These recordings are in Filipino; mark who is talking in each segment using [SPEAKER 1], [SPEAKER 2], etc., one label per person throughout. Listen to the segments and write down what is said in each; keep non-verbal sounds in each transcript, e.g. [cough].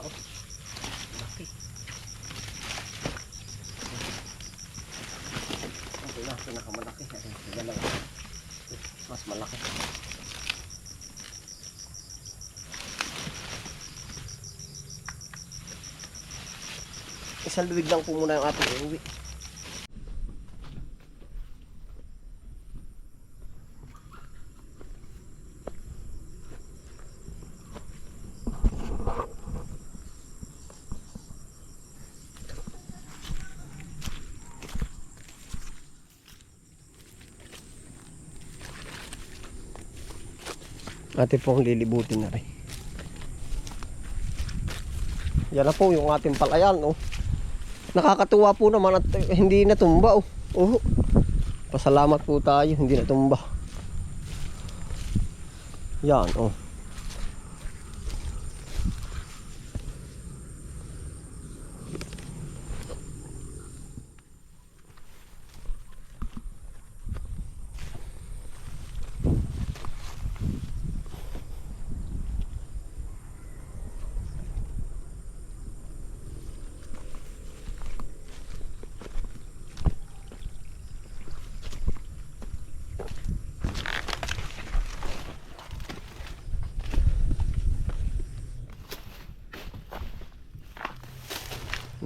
[SPEAKER 1] pa oh. Laki. Okay lang. Eh, Mas malaki. Isang luwig lang po muna yung ating iuwi. Ate po ang lilibutin na rin. Yan na po yung ating palayan, oh. Nakakatuwa po naman at eh, hindi natumba, oh. Oh. Pasalamat po tayo, hindi natumba. Yan, oh.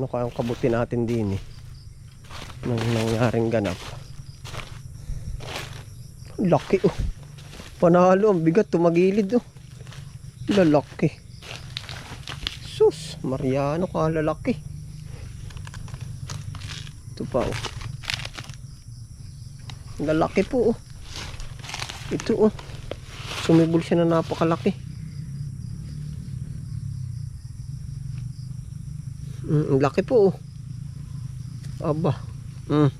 [SPEAKER 1] Ano kayang kabuti natin din eh. Nang nangyaring ganap. Laki oh. Panalo, ang bigat tumagilid oh. Lalaki. Sus, Mariano ka lalaki. Ito pa oh. Lalaki po oh. Ito oh. Sumibol siya na napakalaki. Mm, laki po. oh. Aba. Mm.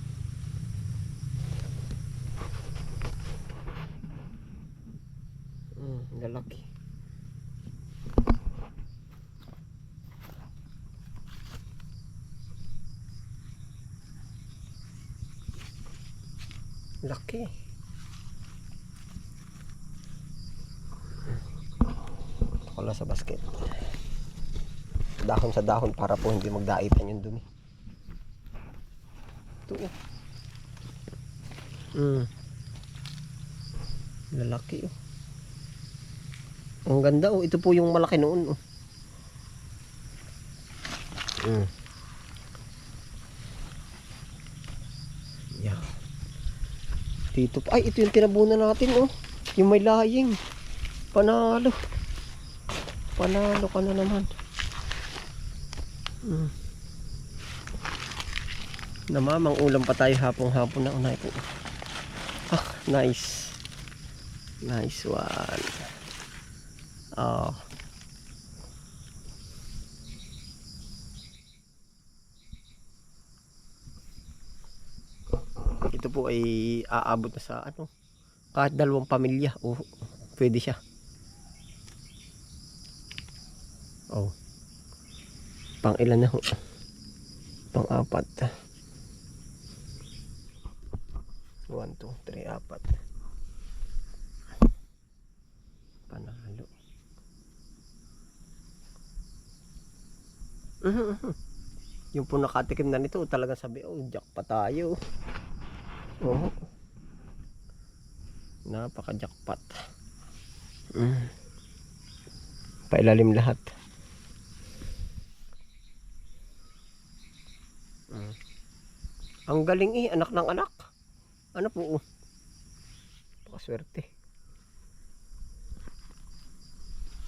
[SPEAKER 1] Mm, lalaki. Laki. Wala sa basket dahon sa dahon para po hindi magdaitan yung dumi. Ito oh. Mm. Lalaki oh. Ang ganda oh. Ito po yung malaki noon oh. Mm. Yeah. Dito. Ay, ito yung tinabunan natin oh. Yung may laying. Panalo. Panalo ka na naman. Mm. Namamang ulam pa tayo hapong-hapon na unay po. Ah, nice. Nice one. Oh. Ito po ay aabot na sa ano, kahit dalawang pamilya. Oh, pwede siya. Oh. Pang ilan na ho? Pang apat. 1, 2, 3, apat. Panalo. [laughs] Yung po nakatikim na nito, talagang sabi, oh, jack pa tayo. Oh. Napaka-jackpot. Mm. Pailalim lahat. Ang galing eh, anak ng anak. Ano po? Pakaswerte.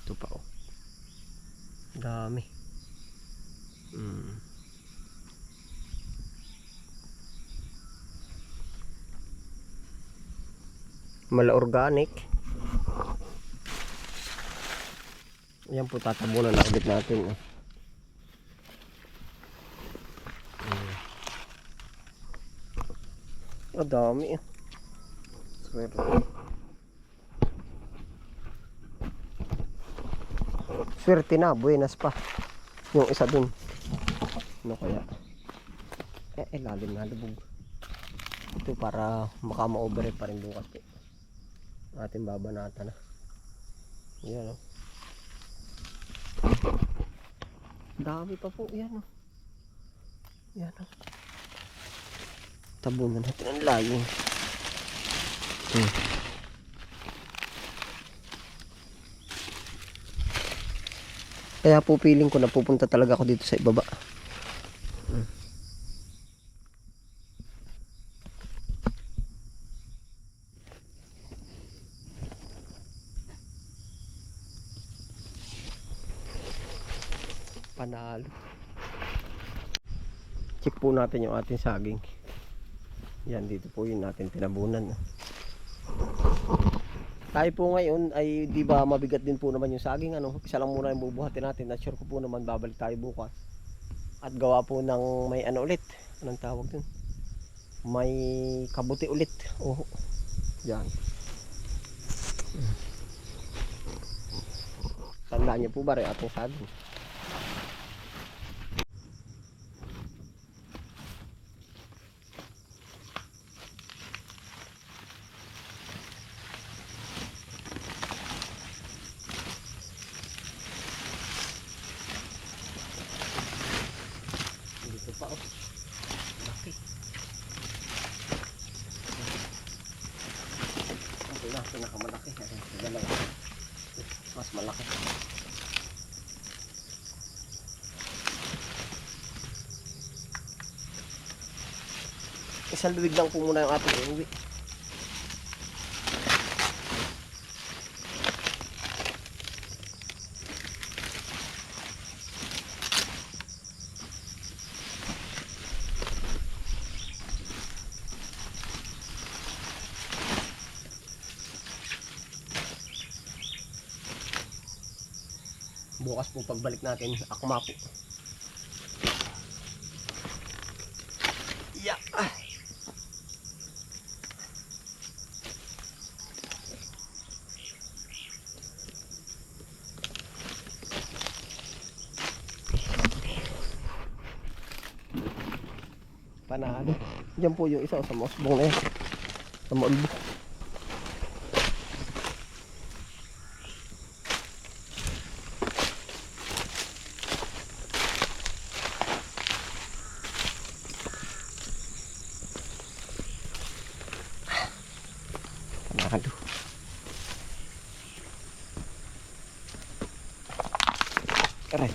[SPEAKER 1] Ito pa oh. Dami. Hmm. Mala organic. Yan po tatabunan na ulit natin. Oh. Ang dami eh. Swerte. Swerte na, buenas pa. Yung isa dun. Ano kaya? Eh, eh lalim na lubog. Ito para makama-over pa rin bukas po. Ating babanata na. Yan oh. Dami pa po, yan oh. Yan oh tabunan natin ang layo. Hmm. kaya po feeling ko napupunta talaga ako dito sa ibaba. Panalo. Check po natin yung ating saging. Yan, dito po yun natin tinabunan. Tayo po ngayon ay di ba mabigat din po naman yung saging. Ano? Isa lang muna yung bubuhatin natin. At sure ko po naman babalik tayo bukas. At gawa po ng may ano ulit. Anong tawag dun? May kabuti ulit. Oh. Yan. Tandaan niyo po ba rin ating saging? Dito pa oh. Laki. Ito na, pinakamalaki. Sa dalawa. Mas malaki. Isang luwig lang po muna yung ating iuwi. Bukas po pagbalik natin, akma po. Yeah. Panalo. Diyan po yung isa sa mosbong na yan. Sa maulbo. Panalo. Aray.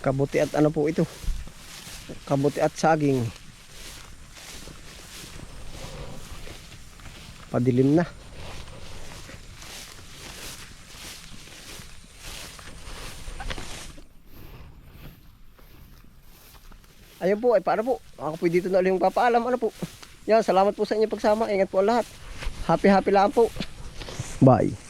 [SPEAKER 1] Kabuti at ano po ito? Kabuti at saging. Padilim na. Ayun po, ay paano po? Ako po dito na ulit yung papaalam. Ano po? Yan, salamat po sa inyo pagsama. Ingat po lahat. Happy happy lang po. Bye.